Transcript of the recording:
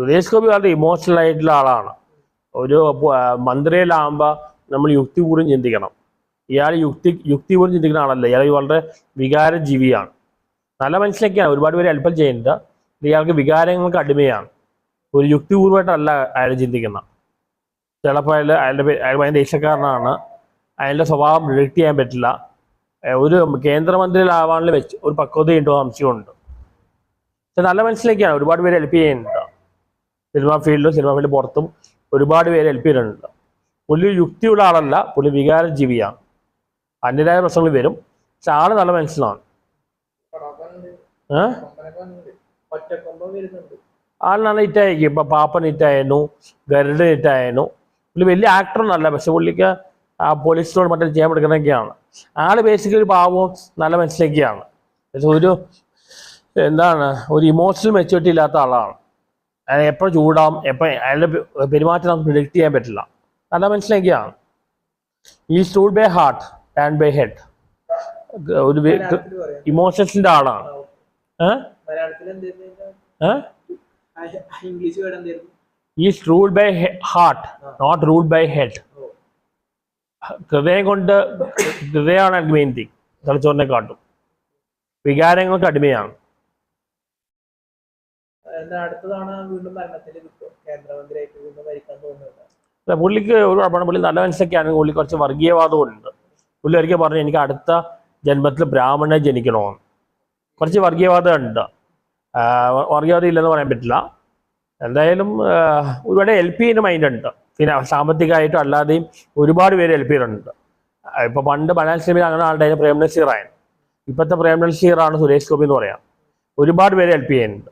സുരേഷ് ഗോപി വളരെ ഇമോഷണൽ ആയിട്ടുള്ള ആളാണ്. ഒരു മന്ത്രിയിലാകുമ്പോൾ നമ്മൾ യുക്തി കൂടി ചിന്തിക്കണം. ഇയാൾ യുക്തി യുക്തി കൂടി ചിന്തിക്കുന്ന ആളല്ല. ഇയാൾ വളരെ വികാര ജീവിയാണ് നല്ല മനസ്സിലൊക്കെയാണ് ഒരുപാട് പേര് അല്പം ചെയ്യുന്നുണ്ട്. ഇയാൾക്ക് വികാരങ്ങൾക്ക് അടിമയാണ്. ഒരു യുക്തിപൂർവമായിട്ടല്ല അയാൾ ചിന്തിക്കുന്നത്. ചിലപ്പോൾ അയാൾ അയാളുടെ അയാൾ ഭയങ്കര ദേഷ്യക്കാരനാണ്. അയാളുടെ സ്വഭാവം റിഡക്ട് ചെയ്യാൻ പറ്റില്ല. ഒരു കേന്ദ്രമന്ത്രിയിലാവാനുള്ള വെച്ച് ഒരു പക്വതയുണ്ടോ സംശയമുണ്ട്. പക്ഷെ നല്ല മനസ്സിലേക്കാണ് ഒരുപാട് പേര് ഹെൽപ്പ് ചെയ്യുന്നുണ്ട്. സിനിമാ ഫീൽഡിലും സിനിമാ ഫീൽഡ് പുറത്തും ഒരുപാട് പേര് ഹെൽപ്പ് പുള്ളി ഒരു യുക്തിയുള്ള ആളല്ല പുലി വികാര ജീവിയാണ് അന്യരായ പ്രശ്നങ്ങൾ വരും. പക്ഷെ ആൾ നല്ല മനസ്സിലാണ്. ആളിനാണ് ഹിറ്റായിരിക്കും ഇപ്പൊ പാപ്പൻ ഹിറ്റായിരുന്നു ഗരുഡ് ഹിറ്റായിരുന്നു പുള്ളി വലിയ ആക്ടറൊന്നല്ല പക്ഷെ പുള്ളിക്ക് ആ പോലീസിനോട് മറ്റേ ചെയ്യാൻ എടുക്കുന്നൊക്കെയാണ് ആൾ ബേസിക്കലി ഒരു പാവവും നല്ല മനസ്സിലേക്കാണ്. ഒരു എന്താണ് ഒരു ഇമോഷണൽ മെച്യൂരിറ്റി ഇല്ലാത്ത ആളാണ്. എപ്പോൾ ചൂടാം എപ്പോൾ അയാളുടെ പെരുമാറ്റം നമുക്ക് പ്രിഡിക്റ്റ് ചെയ്യാൻ പറ്റില്ല. നല്ല മനസ്സിലേക്കാണ് ഈ stool by heart and by head ഒരു ഇമോഷൻസിന്റെ ആളാണ് ഈ ruled by heart not ruled by head. ഹൃദയം കൊണ്ട് ഹൃദയമാണ് മെയിൻ തിങ് തലച്ചോറിനെ കാട്ടും. വികാരങ്ങൾക്ക് അടിമയാണ്. അടുത്തതാണ് വീണ്ടും ഭരണത്തിൽ കേന്ദ്രമന്ത്രിയായിട്ട് വീണ്ടും ഭരിക്കാൻ തോന്നുന്നുണ്ട് അല്ല, പുള്ളിക്ക് ഒരു കുഴപ്പമാണ് പുള്ളി നല്ല മനസ്സൊക്കെയാണ് പുള്ളി കുറച്ച് വർഗീയവാദമുണ്ട് പുള്ളി ഒരിക്കൽ പറഞ്ഞു എനിക്ക് അടുത്ത ജന്മത്തിൽ ബ്രാഹ്മണനെ ജനിക്കണമെന്ന്. കുറച്ച് വർഗീയവാദം ഉണ്ട്. വർഗീയവാദം ഇല്ലെന്ന് പറയാൻ പറ്റില്ല. എന്തായാലും ഒരുപാട് എൽ ചെയ്യുന്ന മൈൻഡ് ഉണ്ട്. പിന്നെ സാമ്പത്തികമായിട്ടും അല്ലാതെയും ഒരുപാട് പേര് എൽ പിയിലുണ്ട് ഇപ്പൊ പണ്ട് ബനാൻ സിമിൽ അങ്ങനെ ആളുടെ പ്രേം നസീറായിരുന്നു ഇപ്പോഴത്തെ പ്രേംനസീറാണ് സുരേഷ് ഗോപി എന്ന് പറയാം. ഒരുപാട് പേര് എൽ പി ചെയ്യുന്നുണ്ട്